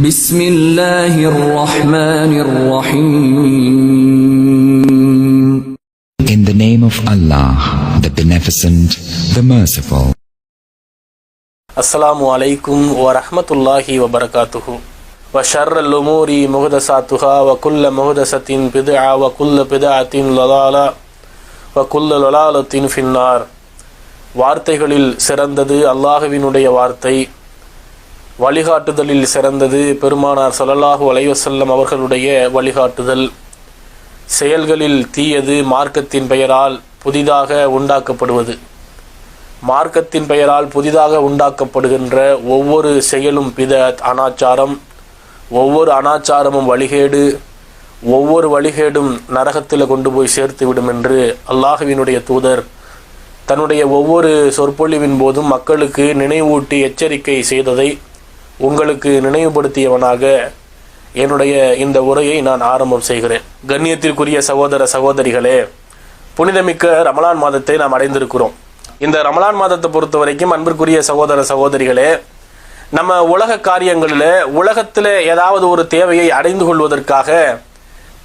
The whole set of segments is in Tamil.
بسم الله الرحمن الرحيم In the name of Allah, the Beneficent, the Merciful. அஸ்ஸலாமு அலைக்கும் வரஹ்மத்துல்லாஹி வபரகாத்துஹு வஷர்ர லுமூரி முஹதசாத்துஹா வகுல்ல முஹதசத்தின் பிதுஆ வகுல்ல பிதுஅத்தின் லலாலா வகுல்ல லலாலத்தின் ஃபின்னார் வார்த்தைகளில் சிறந்தது அல்லாஹுவினுடைய வார்த்தை வழிகாட்டுதலில் சிறந்தது பெருமானார் ஸல்லல்லாஹு அலைவசல்லம் அவர்களுடைய வழிகாட்டுதல். செயல்களில் தீயது மார்க்கத்தின் பெயரால் புதிதாக உண்டாக்கப்படுவது. மார்க்கத்தின் பெயரால் புதிதாக உண்டாக்கப்படுகின்ற ஒவ்வொரு செயலும் பித அனாச்சாரம். ஒவ்வொரு அனாச்சாரமும் வழிகேடு. ஒவ்வொரு வழிகேடும் நரகத்தில் கொண்டு போய் சேர்த்துவிடும் என்று அல்லாஹுவினுடைய தூதர் தன்னுடைய ஒவ்வொரு சொற்பொழிவின் போதும் மக்களுக்கு நினைவூட்டி எச்சரிக்கை செய்ததை உங்களுக்கு நினைவுபடுத்தியவனாக என்னுடைய இந்த உரையை நான் ஆரம்பம் செய்கிறேன். கண்ணியத்திற்குரிய சகோதர சகோதரிகளே புனிதமிக்க ரமலான் மாதத்தை நாம் அடைந்திருக்கிறோம். இந்த ரமலான் மாதத்தை பொறுத்த வரைக்கும் அன்பிற்குரிய சகோதர சகோதரிகளே நம்ம உலக காரியங்களில் உலகத்தில் ஏதாவது ஒரு தேவையை அடைந்து கொள்வதற்காக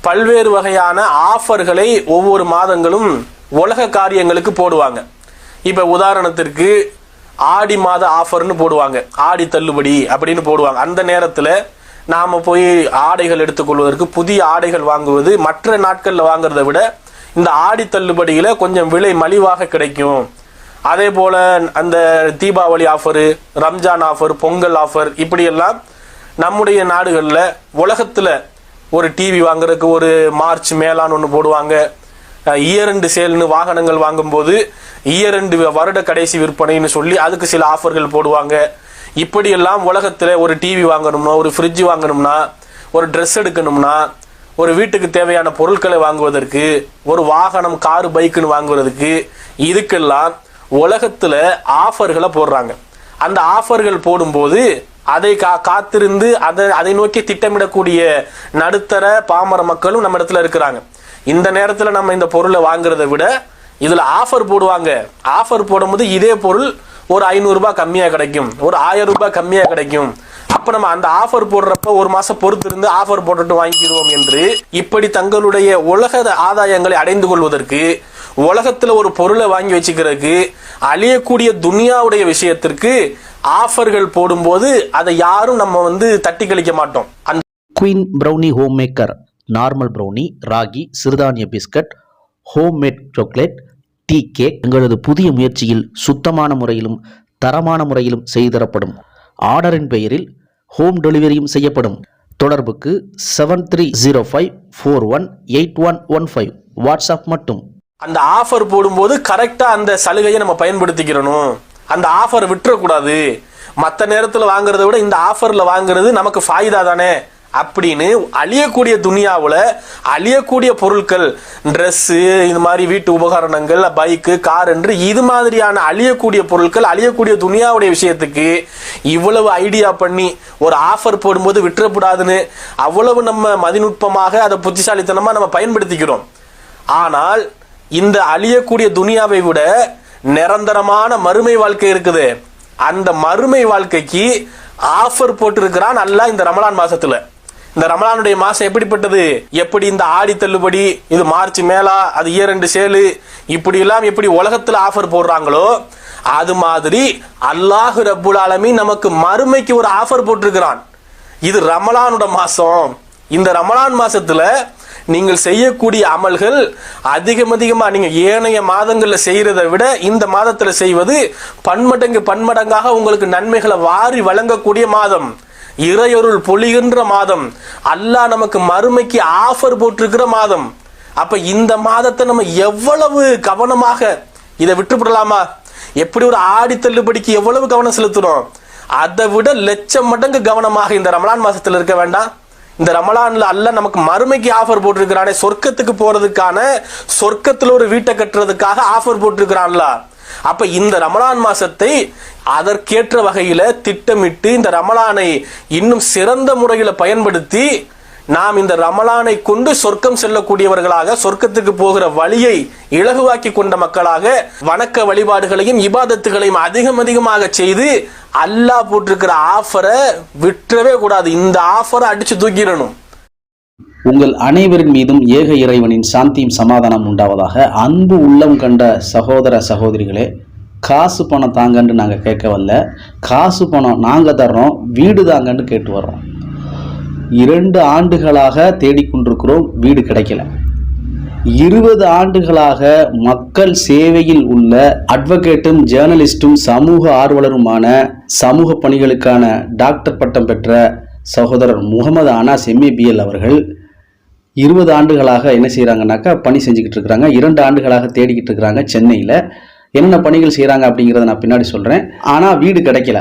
பல்வேறு வகையான ஆஃபர்களை ஒவ்வொரு மாதங்களும் உலக காரியங்களுக்கு போடுவாங்க. இப்போ உதாரணத்திற்கு ஆடி மாத ஆஃபர்னு போடுவாங்க. ஆடி தள்ளுபடி அப்படின்னு போடுவாங்க. அந்த நேரத்தில் நாம் போய் ஆடைகள் எடுத்துக்கொள்வதற்கு புதிய ஆடைகள் வாங்குவது மற்ற நாட்களில் வாங்குறதை விட இந்த ஆடி தள்ளுபடியில் கொஞ்சம் விலை மலிவாக கிடைக்கும். அதே போல் அந்த Deepavali offer Ramzan offer Pongal offer இப்படியெல்லாம் நம்முடைய நாடுகளில் உலகத்தில் ஒரு டிவி வாங்குறதுக்கு ஒரு மார்ச் மேலான்னு ஒன்று போடுவாங்க. இயரண்டு சேல்னு வாகனங்கள் வாங்கும்போது இயரண்டு வருட கடைசி விற்பனைன்னு சொல்லி அதுக்கு சில ஆஃபர்கள் போடுவாங்க. இப்படியெல்லாம் உலகத்தில் ஒரு டிவி வாங்கணும்னா ஒரு ஃப்ரிட்ஜ் வாங்கணும்னா ஒரு ட்ரெஸ் எடுக்கணும்னா ஒரு வீட்டுக்கு தேவையான பொருட்களை வாங்குவதற்கு ஒரு வாகனம் காரு பைக்குன்னு வாங்குவதற்கு இதுக்கெல்லாம் உலகத்தில் ஆஃபர்களை போடுறாங்க. அந்த ஆஃபர்கள் போடும்போது அதை கா காத்திருந்து அதை அதை நோக்கி திட்டமிடக்கூடிய நடுத்தர பாமர மக்களும் நம்ம இடத்துல இருக்கிறாங்க. இந்த நேரத்தில் நம்ம இந்த பொருளை வாங்குறதை விட இதில் ஆஃபர் போடுவாங்க. ஆஃபர் போடும்போது இதே பொருள் ஒரு ஐநூறுரூபா கம்மியாக கிடைக்கும். ஒரு ஆயிரம் ரூபாய் கம்மியாக கிடைக்கும். அப்போ நம்ம அந்த ஆஃபர் போடுறப்ப ஒரு மாதம் பொறுத்து இருந்து ஆஃபர் போட்டுட்டு வாங்கிடுவோம் என்று இப்படி தங்களுடைய உலக ஆதாயங்களை அடைந்து கொள்வதற்கு உலகத்தில் ஒரு பொருளை வாங்கி வச்சுக்கிறதுக்கு அழியக்கூடிய துனியாவுடைய விஷயத்திற்கு ஆஃபர்கள் போடும்போது அதை யாரும் நம்ம வந்து தட்டி கழிக்க மாட்டோம். அந்த queen brownie home maker normal brownie ragi சிறுதானிய biscuit home made chocolate tea cake எங்களது புதிய முயற்சியில் சுத்தமான முறையிலும் தரமான முறையிலும் செய்து தரப்படும். ஆர்டரின் பெயரில் ஹோம் டெலிவரியும் செய்யப்படும். தொடர்புக்கு seven three zero five four one eight one one five WhatsApp மட்டும். அந்த ஆஃபர் போடும்போது கரெக்டாக அந்த சலுகையை நம்ம பயன்படுத்திக்கிறணும். அந்த ஆஃபர் விட்டுறக்கூடாது. மற்ற நேரத்தில் வாங்குறத விட இந்த ஆஃபரில் வாங்குறது நமக்கு ஃபாயிதா தானே? அப்படின்னு அழியக்கூடிய துனியாவில் அழியக்கூடிய பொருட்கள் ட்ரெஸ்ஸு இது மாதிரி வீட்டு உபகரணங்கள் பைக்கு கார் என்று இது மாதிரியான அழியக்கூடிய பொருட்கள் அழியக்கூடிய துனியாவுடைய விஷயத்துக்கு இவ்வளவு ஐடியா பண்ணி ஒரு ஆஃபர் போடும்போது விட்டுறக்கூடாதுன்னு அவ்வளவு நம்ம மதிநுட்பமாக அதை புத்திசாலித்தனமாக நம்ம பயன்படுத்திக்கிறோம். ஆனால் இந்த அழியக்கூடிய துனியாவை விட நிரந்தரமான மறுமை வாழ்க்கை இருக்குது. அந்த மறுமை வாழ்க்கைக்கு ஆஃபர் போட்டிருக்கிறான் நல்லா இந்த ரமலான் மாசத்துல. இந்த ரமலானுடைய மாசம் எப்படிப்பட்டது? எப்படி இந்த ஆடி தள்ளுபடி இது மார்ச் மேலா அது இரண்டு சேலு இப்படி எல்லாம் எப்படி உலகத்துல ஆஃபர் போடுறாங்களோ அது மாதிரி அல்லாஹு ரப்புல் ஆலமி நமக்கு மறுமைக்கு ஒரு ஆஃபர் போட்டிருக்கிறான். இது ரமலானோட மாசம். இந்த ரமலான் மாசத்துல நீங்கள் செய்யக்கூடிய அமல்கள் அதிகம் அதிகமா நீங்க ஏனைய மாதங்கள்ல செய்யறதை விட இந்த மாதத்துல செய்வது பன்மடங்கு பன்மடங்காக உங்களுக்கு நன்மைகளை வாரி வழங்கக்கூடிய மாதம். இறையொருள் பொழிகின்ற மாதம். அல்லாஹ் நமக்கு மறுமைக்கு ஆஃபர் போட்டிருக்கிற மாதம். அப்ப இந்த மாதத்தை நம்ம எவ்வளவு கவனமாக இதை விட்டுப்படலாமா எப்படி ஒரு ஆடி தள்ளுபடிக்கு எவ்வளவு கவனம் செலுத்துறோம்? அதை விட லட்சம் மடங்கு கவனமாக இந்த ரமலான் மாசத்துல இருக்க வேண்டாம். இந்த ரமலான்ல அல்ல நமக்கு மறுமைக்கு ஆஃபர் போட்டிருக்கிறானே சொர்க்கத்துக்கு போறதுக்கான சொர்க்கத்துல ஒரு வீட்டை கட்டுறதுக்காக ஆஃபர் போட்டிருக்கிறான்ல. அப்ப இந்த ரமலான் மாசத்தை அதற்கேற்ற வகையில திட்டமிட்டு இந்த ரமலானை இன்னும் சிறந்த முறையில பயன்படுத்தி நாம் இந்த ரமலானை கொண்டு சொர்க்கம் செல்லக்கூடியவர்களாக சொர்க்கத்துக்கு போகிற வழியை இலகுவாக்கி கொண்ட மக்களாக வணக்க வழிபாடுகளையும் இபாதத்துகளையும் அதிகம் அதிகமாக செய்து அல்லாஹ் போட்டிருக்கிற ஆஃபரை விட்டுறவே கூடாது. இந்த ஆஃபரை அடிச்சு தூக்கிடணும். உங்கள் அனைவரின் மீதும் ஏக இறைவனின் சாந்தியும் சமாதானம் உண்டாவதாக அன்பு உள்ளம் கண்ட சகோதர சகோதரிகளே காசு பணம் தாங்கன்னு நாங்கள் கேட்க வரல. காசு பணம் நாங்கள் தர்றோம் வீடு தாங்கன்னு கேட்டு வர்றோம். இரண்டு ஆண்டுகளாக தேடிக்கொண்டிருக்கிறோம் வீடு கிடைக்கல. இருபது ஆண்டுகளாக மக்கள் சேவையில் உள்ள அட்வொகேட்டும் ஜேர்னலிஸ்டும் சமூக ஆர்வலருமான சமூக பணிகளுக்கான டாக்டர் பட்டம் பெற்ற சகோதரர் முகமது அனாஸ் எம்ஏபிஎல் அவர்கள் இருபது ஆண்டுகளாக என்ன செய்கிறாங்கனாக்கா பணி செஞ்சுக்கிட்டு இருக்கிறாங்க. இரண்டு ஆண்டுகளாக தேடிக்கிட்டு இருக்கிறாங்க சென்னையில். என்னென்ன பணிகள் செய்கிறாங்க அப்படிங்கிறத நான் பின்னாடி சொல்கிறேன் ஆனால் வீடு கிடைக்கல.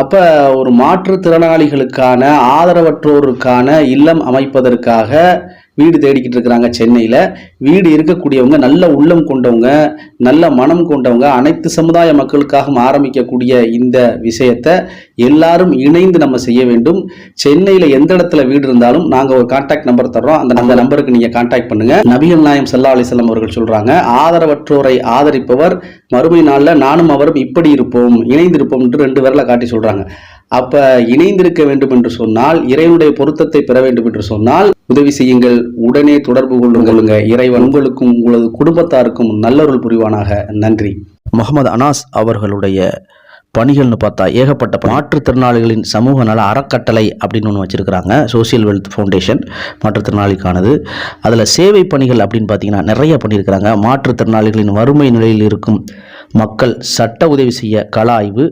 அப்போ ஒரு மாற்றுத்திறனாளிகளுக்கான ஆதரவற்றோருக்கான இல்லம் அமைப்பதற்காக வீடு தேடிக்கிட்டு இருக்கிறாங்க சென்னையில். வீடு இருக்கக்கூடியவங்க நல்ல உள்ளம் கொண்டவங்க நல்ல மனம் கொண்டவங்க அனைத்து சமுதாய மக்களுக்காகவும் ஆரம்பிக்கக்கூடிய இந்த விஷயத்தை எல்லாரும் இணைந்து நம்ம செய்ய வேண்டும். சென்னையில் எந்த இடத்துல வீடு இருந்தாலும் நாங்கள் ஒரு கான்டாக்ட் நம்பர் தர்றோம். அந்த அந்த நம்பருக்கு நீங்கள் கான்டாக்ட் பண்ணுங்க. நபிகள் நாயம் சல்லா அலிசல்லாம் அவர்கள் சொல்கிறாங்க ஆதரவற்றோரை ஆதரிப்பவர் மறுமை நாளில் நானும் அவரும் இப்படி இருப்போம் இணைந்திருப்போம் என்று ரெண்டு பேரில் காட்டி சொல்கிறாங்க அப்ப இணைந்திருக்க வேண்டும் என்று சொன்னால் இறைவனுடைய பொருத்தத்தை பெற வேண்டும் என்று சொன்னால் உதவி செய்யுங்கள். உடனே தொடர்பு கொள்ளுங்க இறைவன் உங்களுக்கும் உங்களது குடும்பத்தாருக்கும் நல்லொருள் புரிவானாக. நன்றி. முகமது அனாஸ் அவர்களுடைய பணிகள்னு பார்த்தா ஏகப்பட்ட மாற்றுத்திறனாளிகளின் சமூக நல அறக்கட்டளை அப்படின்னு ஒன்று வச்சுருக்கிறாங்க. சோஷியல் வெல்த் ஃபவுண்டேஷன் மாற்றுத்திறனாளிக்கானது. அதில் சேவை பணிகள் அப்படின்னு பார்த்தீங்கன்னா நிறைய பண்ணியிருக்கிறாங்க. மாற்றுத்திறனாளிகளின் வறுமை நிலையில் இருக்கும் மக்கள் சட்ட உதவி செய்ய கள ஆய்வு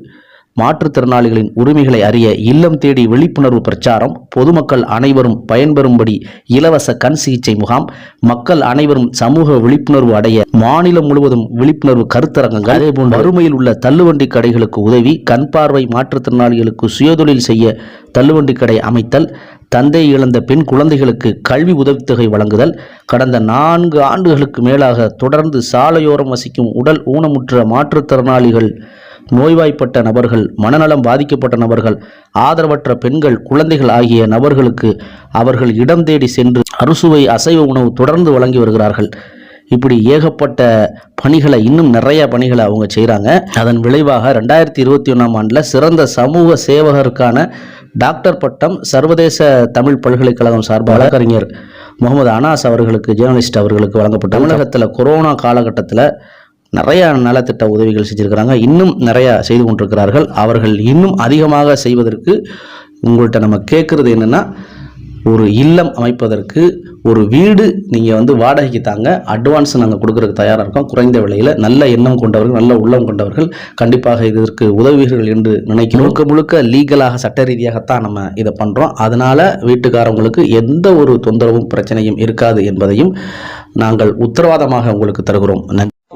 மாற்றுத்திறனாளிகளின் உரிமைகளை அறிய இல்லம் தேடி விழிப்புணர்வு பிரச்சாரம் பொதுமக்கள் அனைவரும் பயன்பெறும்படி இலவச கண் சிகிச்சை முகாம் மக்கள் அனைவரும் சமூக விழிப்புணர்வு அடைய மாநிலம் முழுவதும் விழிப்புணர்வு கருத்தரங்கங்கள் அதேபோன்று வறுமையில் உள்ள தள்ளுவண்டி கடைகளுக்கு உதவி கண் பார்வை மாற்றுத்திறனாளிகளுக்கு சுயதொழில் செய்ய தள்ளுவண்டி கடை அமைத்தல் தந்தை இழந்த பெண் குழந்தைகளுக்கு கல்வி உதவித்தொகை வழங்குதல் கடந்த நான்கு ஆண்டுகளுக்கு மேலாக தொடர்ந்து சாலையோரம் வசிக்கும் உடல் ஊனமுற்ற மாற்றுத்திறனாளிகள் நோய்வாய்ப்பட்ட நபர்கள் மனநலம் பாதிக்கப்பட்ட நபர்கள் ஆதரவற்ற பெண்கள் குழந்தைகள் ஆகிய நபர்களுக்கு அவர்கள் இடம் தேடி சென்று அறுசுவை அசைவ உணவு தொடர்ந்து வழங்கி வருகிறார்கள். இப்படி ஏகப்பட்ட பணிகளை இன்னும் நிறைய பணிகளை அவங்க செய்கிறாங்க அதன் விளைவாக ரெண்டாயிரத்தி இருபத்தி ஒன்றாம் ஆண்டில் சிறந்த சமூக சேவகருக்கான டாக்டர் பட்டம் சர்வதேச தமிழ் பல்கலைக்கழகம் சார்பாக வழக்கறிஞர் முகமது அனாஸ் அவர்களுக்கு ஜேர்னலிஸ்ட் அவர்களுக்கு வழங்கப்பட்ட தமிழகத்தில் கொரோனா காலகட்டத்தில் நிறைய நலத்திட்ட உதவிகள் செஞ்சுருக்கிறாங்க. இன்னும் நிறையா செய்து கொண்டிருக்கிறார்கள். அவர்கள் இன்னும் அதிகமாக செய்வதற்கு உங்கள்கிட்ட நம்ம கேட்குறது என்னென்னா ஒரு இல்லம் அமைப்பதற்கு ஒரு வீடு நீங்கள் வந்து வாடகைக்கு தாங்க அட்வான்ஸ் நாங்கள் கொடுக்குறதுக்கு தயாராக இருக்கோம். குறைந்த விலையில் நல்ல எண்ணம் கொண்டவர்கள் நல்ல உள்ளம் கொண்டவர்கள் கண்டிப்பாக இதற்கு உதவுவீர்கள் என்று நினைக்கிறோம். முழுக்க முழுக்க லீகலாக சட்ட ரீதியாகத்தான் நம்ம இதை பண்ணுறோம் அதனால் வீட்டுக்காரவங்களுக்கு எந்த ஒரு தொந்தரவும் பிரச்சனையும் இருக்காது என்பதையும் நாங்கள் உத்தரவாதமாக உங்களுக்கு தருகிறோம். நன்றி.